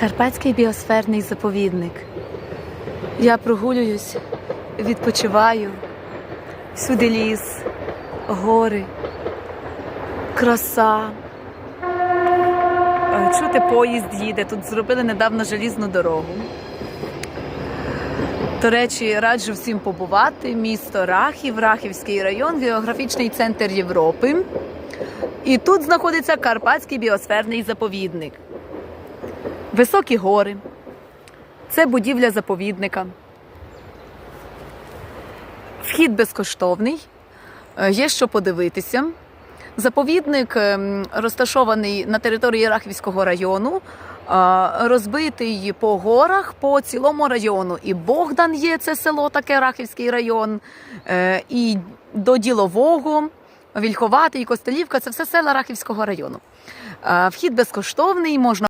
Карпатський біосферний заповідник. Я прогулююсь, відпочиваю. Всюди ліс, гори, краса. Е, Чути поїзд їде. Тут зробили недавно желізну дорогу. До речі, раджу всім побувати. Місто Рахів, Рахівський район, географічний центр Європи. І тут знаходиться Карпатський біосферний заповідник. Високі гори. Це будівля заповідника. Вхід безкоштовний. Е, Є що подивитися. Заповідник ем, розташований на території Рахівського району, розбитий по горах по цілому району. І Богдан є це село, таке Рахівський район, е, і до Ділового, Вільховатий, Костелівка це все села Рахівського району. Е, Вхід безкоштовний, можна